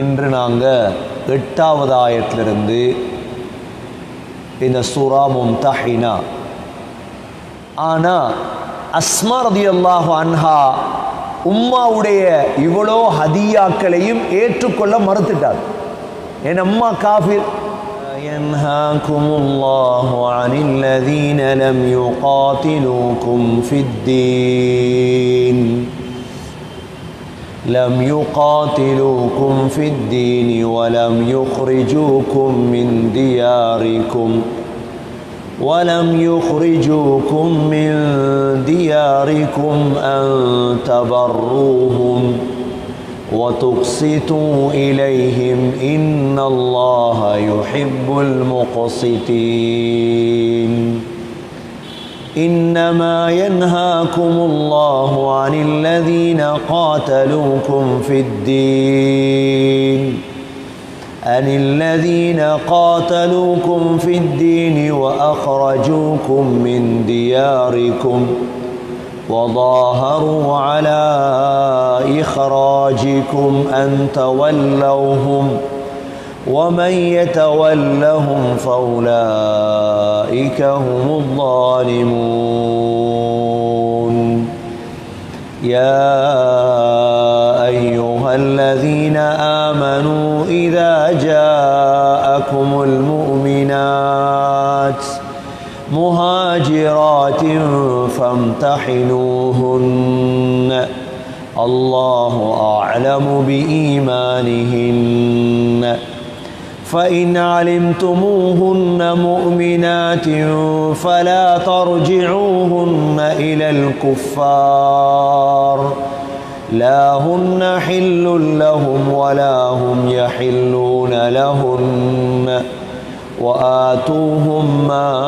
இன்று நாங்கள் எட்டாவது ஆயத்திலிருந்து இந்த சூரா மும்தஹினா ஆனால் அஸ்மா ரதியல்லாஹு அன்ஹா உம்மாவுடைய இவ்வளோ ஹதியாக்களையும் ஏற்றுக்கொள்ள மறுத்துட்டார் என் அம்மா காஃபிர் ينهاكم الله عن الذين لم يقاتلوكم في الدين لم يقاتلوكم في الدين ولم يخرجوكم من دياركم. ولم يخرجوكم من دياركم أن تبروهم وتقسطوا إليهم. إن الله يحب المقسطين. إنما ينهاكم الله عن الذين قاتلوكم في الدين. عن الذين قاتلوكم في الدين وأخرجوكم من دياركم وظاهروا على إخراجكم أن تولوهم ومن يتولهم فأولئك هم الظالمون. يا أيها الذين آمنوا إذا جاءكم المؤمنات مهاجرات فامتحنوهن. الله أعلم بإيمانهن. فإن علمتموهن مؤمنات فلا ترجعوهن إلى الكفار. لا هن حل لهم ولا هم يحلون لهن وآتوهم ما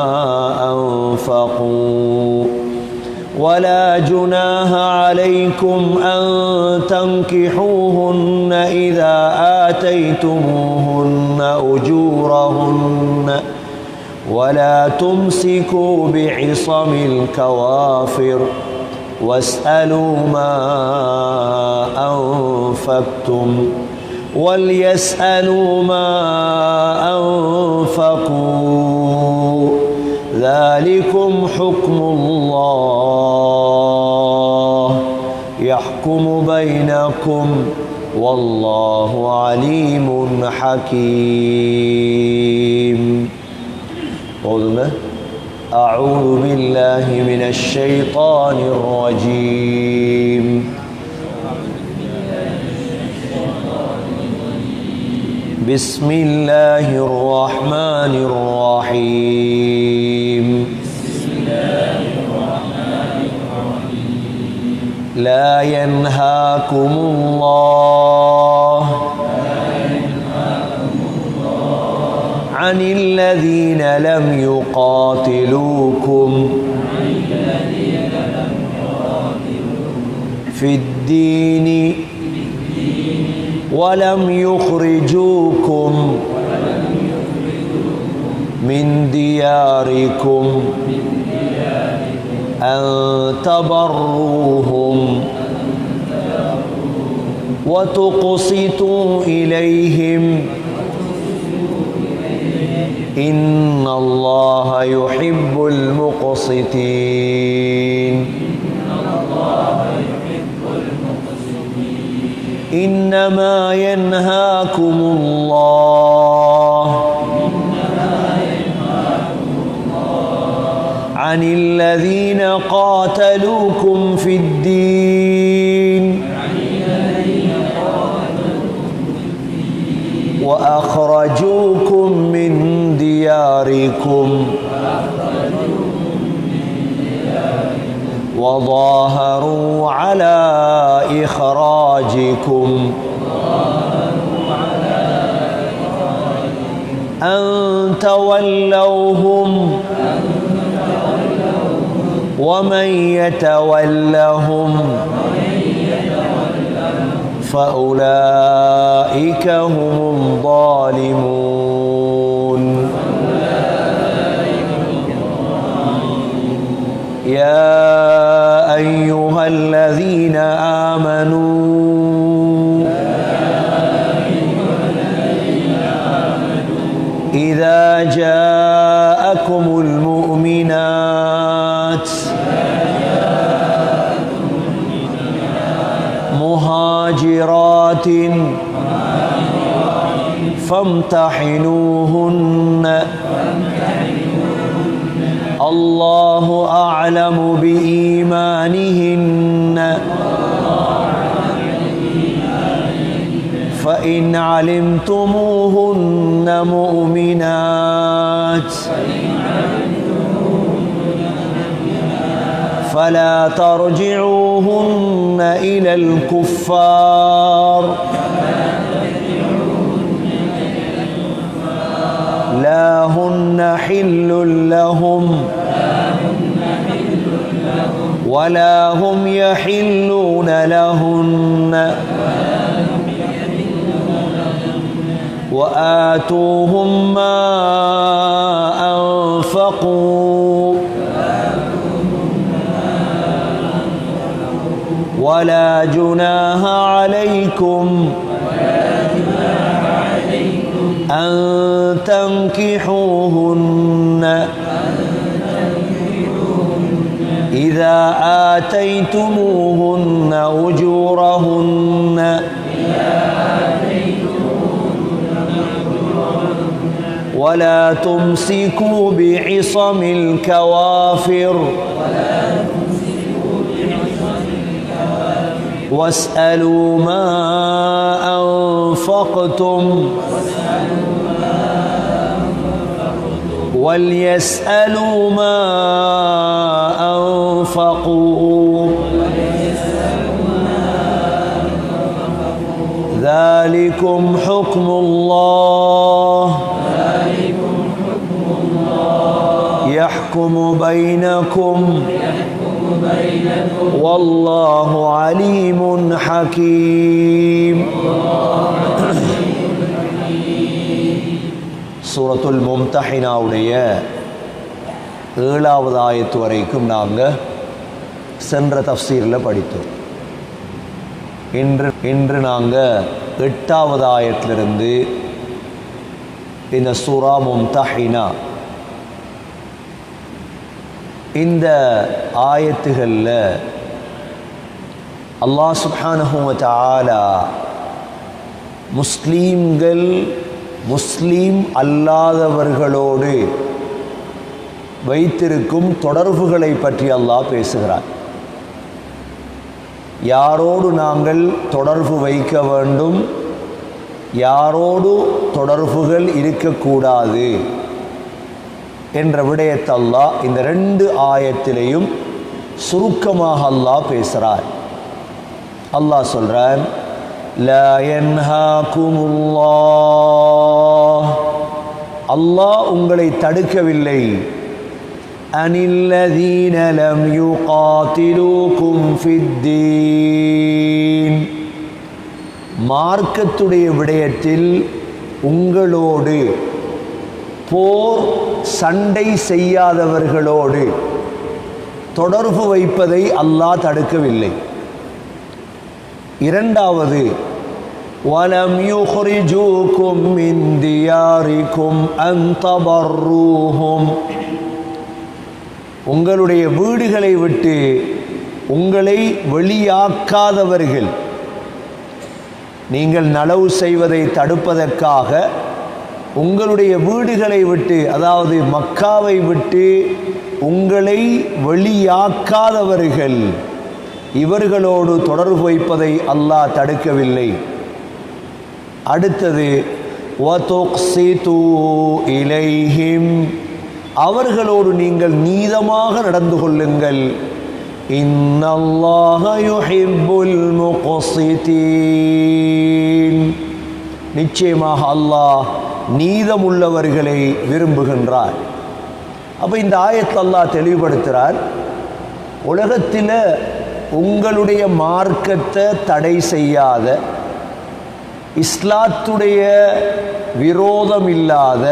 أنفقوا. ولا جناها عليكم أن تنكحوهن إذا آتيتموهن. أجورهن ولا تمسكوا بعصم الكوافر واسألوا ما أنفقتم وليسألوا ما أنفقوا ذلكم حكم الله يحكم بينكم والله عليم حكيم. قلنا أعوذ بالله من الشيطان الرجيم. بسم الله الرحمن الرحيم. لا ينهاكم الله عن الذين لم يقاتلوكم في الدين ولم يخرجوكم من دياركم أن تبروهم وتقسطوا إليهم. إن الله يحب المقسطين. إنما ينهاكم الله عن الذين قاتلوكم في الدين. وأخرجوكم من دياركم. وظاهروا على إخراجكم. أن تولوهم ومن يتولهم فأولئك هم الظالمون. يا أيها الذين آمنوا إذا جاءكم فامتحنوهن. الله أعلم بإيمانهن. فإن علمتموهن مؤمنات. فلا ترجعوهن إلى الكفار. هن حل لهم ولا هم يحلون لهن وآتوهم ما أنفقوا ولا جناح عليكم أن تنكحوهن. إذا آتيتموهن أجورهن. ولا تمسكوا بعصم الكوافر. واسألوا ما أنفقتم وليسألوا ما أنفقوا. ذلكم حكم الله. يحكم بينكم. والله عليم حكيم சூரத்துல் மும்தஹினாவுடைய ஏழாவது ஆயத்து வரைக்கும் நாங்கள் சென்ற தஃசீரில் படித்தோம் இன்று இன்று நாங்கள் எட்டாவது ஆயத்திலிருந்து இந்த சூரா மும்தஹினா இந்த ஆயத்துகளில் அல்லாஹ் சுப்ஹானஹு வ முஸ்லீம்கள் முஸ்லீம் அல்லாதவர்களோடு வைத்திருக்கும் தொடர்புகளை பற்றி அல்லாஹ் பேசுகிறார் யாரோடு நாங்கள் தொடர்பு வைக்க வேண்டும்? யாரோடு தொடர்புகள் இருக்கக்கூடாது? என்ற விடயத்தை அல்லாஹ் இந்த ரெண்டு ஆயத்திலையும் சுருக்கமாக அல்லாஹ் பேசுகிறார் அல்லாஹ் சொல்கிறார் அல்லாஹ் உங்களை தடுக்கவில்லை. அனில்லதீன லம் யுகாத்திலூக்கும் ஃபித்தீன். மார்க்கத்துடைய விடயத்தில் உங்களோடு போர் சண்டை செய்யாதவர்களோடு தொடர்பு வைப்பதை அல்லாஹ் தடுக்கவில்லை இரண்டாவது وَلَمْ يُخْرِجُوكُمْ مِنْ دِيَارِكُمْ أَنْ تَبَرُّوهُمْ உங்களுடைய வீடுகளை விட்டு உங்களை வெளியாக்காதவர்கள் நீங்கள் நலவு செய்வதை தடுப்பதற்காக உங்களுடைய வீடுகளை விட்டு அதாவது மக்காவை விட்டு உங்களை வெளியாக்காதவர்கள் இவர்களோடு தொடர்பு வைப்பதை அல்லாஹ் தடுக்கவில்லை. அடுத்தது இலைஹிம் அவர்களோடு நீங்கள் நீதமாக நடந்து கொள்ளுங்கள். நிச்சயமாக அல்லாஹ் நீதமுள்ளவர்களை விரும்புகின்றார். அப்போ இந்த ஆயத்தல்லா தெளிவுபடுத்துகிறார் உலகத்தில் உங்களுடைய மார்க்கத்தை தடை செய்யாத இஸ்லாத்துடைய விரோதம் இல்லாத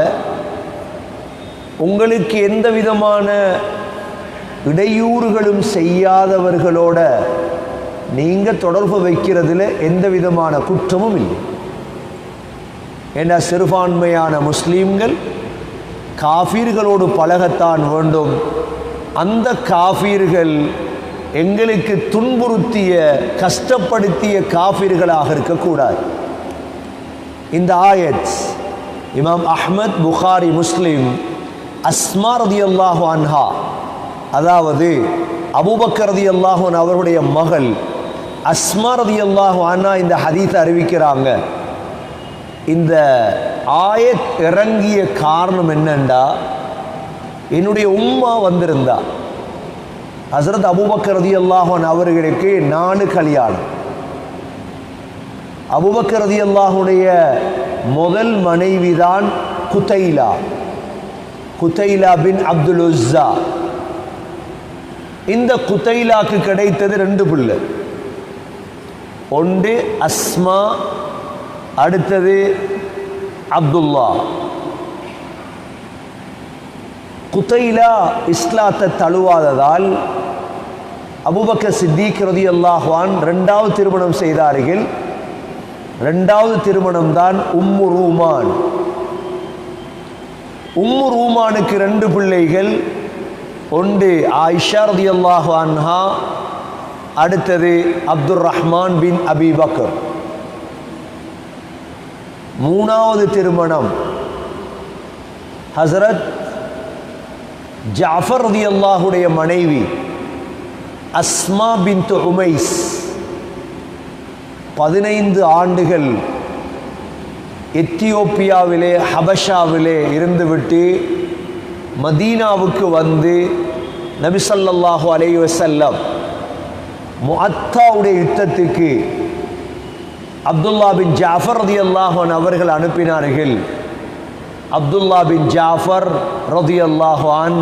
உங்களுக்கு எந்த விதமான இடையூறுகளும் செய்யாதவர்களோட நீங்கள் தொடர்பு வைக்கிறதுல எந்த விதமான குற்றமும் இல்லை. ஏன்னா சிறுபான்மையான முஸ்லீம்கள் காஃபீர்களோடு பழகத்தான் வேண்டும். அந்த காஃபீர்கள் எங்களுக்கு துன்புறுத்திய கஷ்டப்படுத்திய காஃபீர்களாக இருக்கக்கூடாது. இந்த ஆயத் இமாம் அஹ்மத் புகாரி முஸ்லீம் அஸ்மா ரதியல்லாஹு அன்ஹா அதாவது அபூபக்கர் அல்லாஹன் அவருடைய மகள் அஸ்மா ரதியல்லாஹு அன்ஹா இந்த ஹதீத்தை அறிவிக்கிறாங்க. இந்த ஆயத் இறங்கிய காரணம் என்னண்டா? என்னுடைய உம்மா வந்திருந்தா. ஹசரத் அபுபக்கரதி அல்லாஹன் அவர்களுக்கு நானு கல்யாணம். அபுபக்கரதி அல்லாஹுடைய முதல் மனைவிதான் குத்தைலா குத்தைலா பின் அப்துல் உஸ்ஸா. இந்த குத்தைலாக்கு கிடைத்தது ரெண்டு பிள்ளை ஒன்று அஸ்மா அடுத்தது அப்துல்லா. குத்தைலா இஸ்லாத்தை தழுவாததால் அபுபக்க சித்திக் ரதி அல்லாஹ்வான் ரெண்டாவது திருமணம் செய்தார்கள். ரெண்டாவது திருமணம் தான் உம்மு ரூமான். உம்மு ரூமானுக்கு ரெண்டு பிள்ளைகள் ஒன்று ஆயிஷா ரதி அல்லாஹ் அன்ஹா அடுத்தது Abdul Rahman bin Abi Bakr. மூணாவது திருமணம். ஹசரத் ஜாஃபர் ரதி அல்லாஹுடைய மனைவி அஸ்மா பின் உமைஸ் பதினைந்து ஆண்டுகள் எத்தியோப்பியாவிலே ஹபஷாவிலே இருந்துவிட்டு மதீனாவுக்கு வந்து நபிசல்லாஹு அலைவசல்லம் முஅத்தாவுடைய யுத்தத்துக்கு அப்துல்லா பின் ஜாஃபர் ரதி அல்லாஹன் அவர்கள் அனுப்பினார்கள். அப்துல்லா பின் ஜாஃபர் ரதி அல்லாஹான்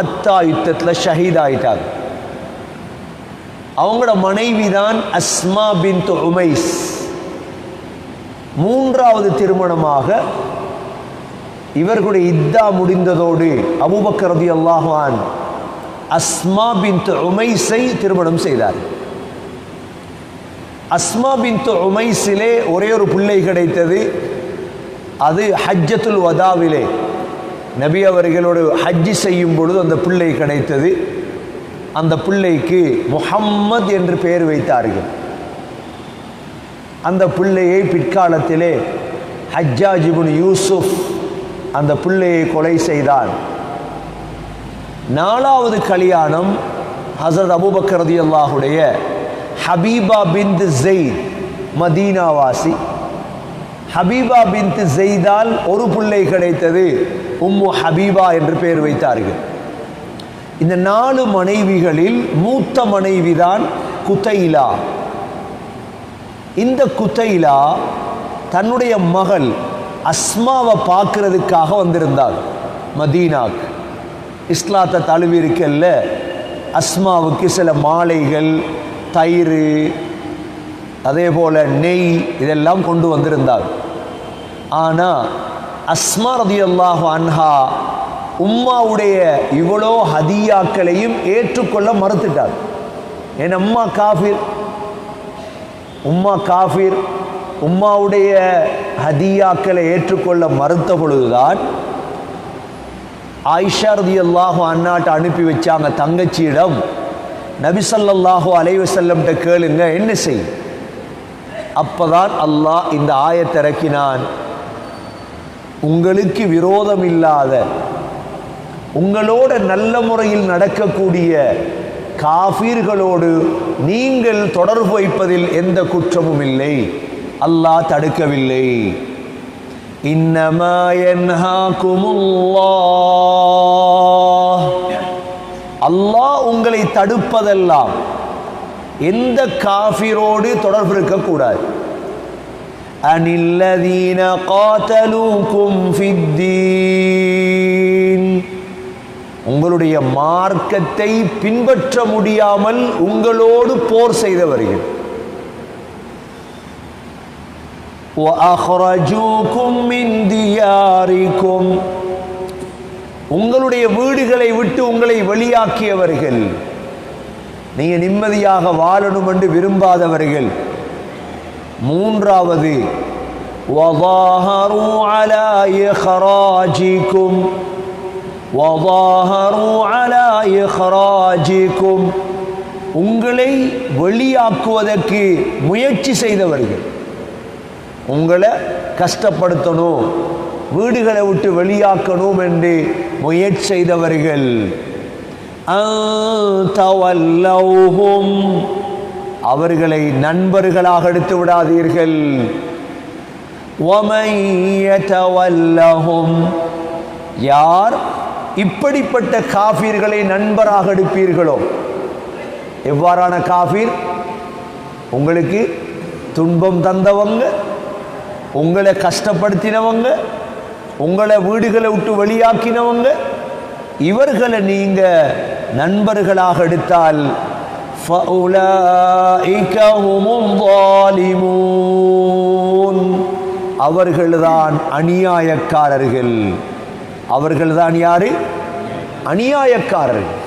அத்தா யுத்தத்தில் ஷஹீத் ஆயிட்டாங்க அவங்களோட மனைவி தான் அஸ்மா பின் உமைஸ். மூன்றாவது திருமணமாக இவர்களுடைய இத்தா முடிந்ததோடு அபூபக்கர் ரதி அல்லாஹான் அஸ்மா பின் உமைஸை திருமணம் செய்தார். அஸ்மா பின் உமைஸிலே ஒரே ஒரு பிள்ளை கிடைத்தது. அது ஹஜ்ஜத்துல் வதாவிலே. நபி அவர்களோடு ஹஜ்ஜி செய்யும் பொழுது அந்த பிள்ளை கிடைத்தது. அந்த பிள்ளைக்கு முஹம்மத் என்று பெயர் வைத்தார்கள். அந்த பிள்ளையை பிற்காலத்திலே ஹஜ்ஜாஜிபுன் யூசுப் அந்த பிள்ளையை கொலை செய்தான். நாலாவது கல்யாணம் ஹசரத் அபுபக்கரதி அல்லாஹுடைய ஹபீபா பிந்து ஜெயித் மதீனாவாசி. ஹபீபா பிந்து ஜெய்தால் ஒரு பிள்ளை கிடைத்தது உம்மு ஹபீபா என்று பெயர் வைத்தார்கள். இந்த நாலு மனைவிகளில் மூத்த மனைவிதான் குத்தைலா. இந்த குத்தைலா தன்னுடைய மகள் அஸ்மாவை பார்க்கறதுக்காக வந்திருந்தாள் மதீனாக்கு இஸ்லாத்தை தழுவி இருக்கல்ல அஸ்மாவுக்கு சில மாலைகள் தயிர் அதே போல் நெய் இதெல்லாம் கொண்டு வந்திருந்தாள் ஆனால் அஸ்மா ரதி அல்லாஹு அன்ஹா உம்மாவுடைய இவ்வளோ ஹதியாக்களையும் ஏற்றுக்கொள்ள மறுத்துட்டார். என் அம்மா காஃபிர்? உம்மா காஃபிர் உம்மாவுடைய ஹதியாக்களை ஏற்றுக்கொள்ள மறுத்த பொழுதுதான் ஆயிஷா ரதி அல்லாஹு அண்ணாட்ட அனுப்பி வச்சாங்க தங்கச்சியிடம். நபிசல்லாஹு அலைவசல்லம்கிட்ட கேளுங்க என்ன செய்? அப்பதான் அல்லாஹ் இந்த ஆயத்திறக்கினான் உங்களுக்கு விரோதம் இல்லாத உங்களோட நல்ல முறையில் நடக்கக்கூடிய காஃபீர்களோடு நீங்கள் தொடர்பு வைப்பதில் எந்த குற்றமும் இல்லை. அல்லாஹ் தடுக்கவில்லை. இன்னமா யன்ஹாகுமுல்லாஹ் அல்லாஹ் உங்களை தடுப்பதெல்லாம் எந்த காஃபிரோடு தொடர்பு இருக்கக்கூடாது அனில்லதீன காத்தலூக்கும் ஃபித்தீன் உங்களுடைய மார்க்கத்தை பின்பற்ற முடியாமல் உங்களோடு போர் செய்தவர்கள் وَأَخْرَجُوكُم مِّن دِيَارِكُمْ உங்களுடைய வீடுகளை விட்டு உங்களை வெளியாக்கியவர்கள் நீங்க நிம்மதியாக வாழணும் என்று விரும்பாதவர்கள் மூன்றாவது وَظَاهَرُوا عَلَى إِخْرَاجِكُمْ وَظَاهَرُوا عَلَى إِخْرَاجِكُمْ உங்களை வெளியாக்குவதற்கு முயற்சி செய்தவர்கள் உங்களை கஷ்டப்படுத்தணும் வீடுகளை விட்டு வெளியாக்கணும் என்று முயற்சி செய்தவர்கள். அவர்களை நண்பர்களாக எடுத்து விடாதீர்கள். யார் இப்படிப்பட்ட காஃபீர்களை நண்பராக எடுப்பீர்களோ? எவ்வாறான காஃபீர்? உங்களுக்கு துன்பம் தந்தவங்க உங்களை கஷ்டப்படுத்தினவங்க உங்களை வீடுகளை விட்டு வெளியாக்கினவங்க இவர்களை நீங்க நண்பர்களாக எடுத்தால் அவர்கள்தான் அநியாயக்காரர்கள். அவர்கள்தான் யாரு? அநியாயக்காரர்கள்.